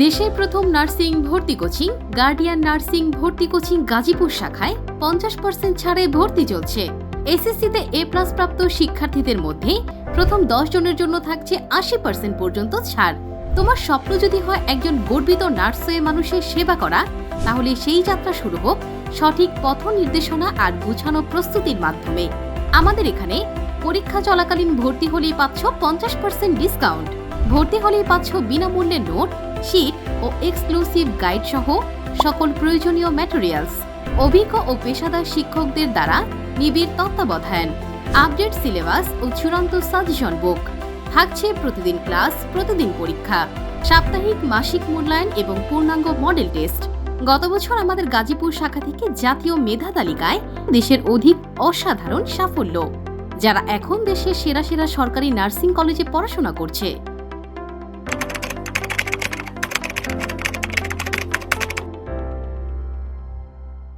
দেশের প্রথম নার্সিং ভর্তি কোচিং, গার্ডিয়ান নার্সিং ভর্তি কোচিং গাজীপুর শাখায় পঞ্চাশ পার্সেন্ট ছাড়ে ভর্তি চলছে। এসএসসিতে এ প্লাস প্রাপ্ত শিক্ষার্থীদের মধ্যে প্রথম দশ জনের জন্য থাকছে আশি পার্সেন্ট পর্যন্ত ছাড়। তোমার স্বপ্ন যদি হয় একজন গর্বিত নার্স হয়ে মানুষের সেবা করা, তাহলে সেই যাত্রা শুরু হোক সঠিক পথ নির্দেশনা আর গুছানো প্রস্তুতির মাধ্যমে। আমাদের এখানে পরীক্ষা চলাকালীন ভর্তি হলেই পাচ্ছ পঞ্চাশ পার্সেন্ট ডিসকাউন্ট ভর্তি হলেই পাচ্ছ বিনামূল্যে নোট শিট ও এক্সক্লুসিভ গাইড সহ সকল প্রয়োজনীয় ম্যাটেরিয়ালস অভিজ্ঞ ও পেশাদার শিক্ষকদের দ্বারা নিবিড় তত্ত্বাবধান আপডেট সিলেবাস ও চূড়ান্ত সাজেশন বুক থাকছে প্রতিদিন ক্লাস প্রতিদিন পরীক্ষা, সাপ্তাহিক মাসিক মূল্যায়ন এবং পূর্ণাঙ্গ মডেল টেস্ট গত বছর আমাদের গাজীপুর শাখা থেকে জাতীয় মেধা তালিকায় দেশের অধিক অসাধারণ সাফল্য। যারা এখন দেশের সেরা সেরা সরকারি নার্সিং কলেজে পড়াশোনা করছে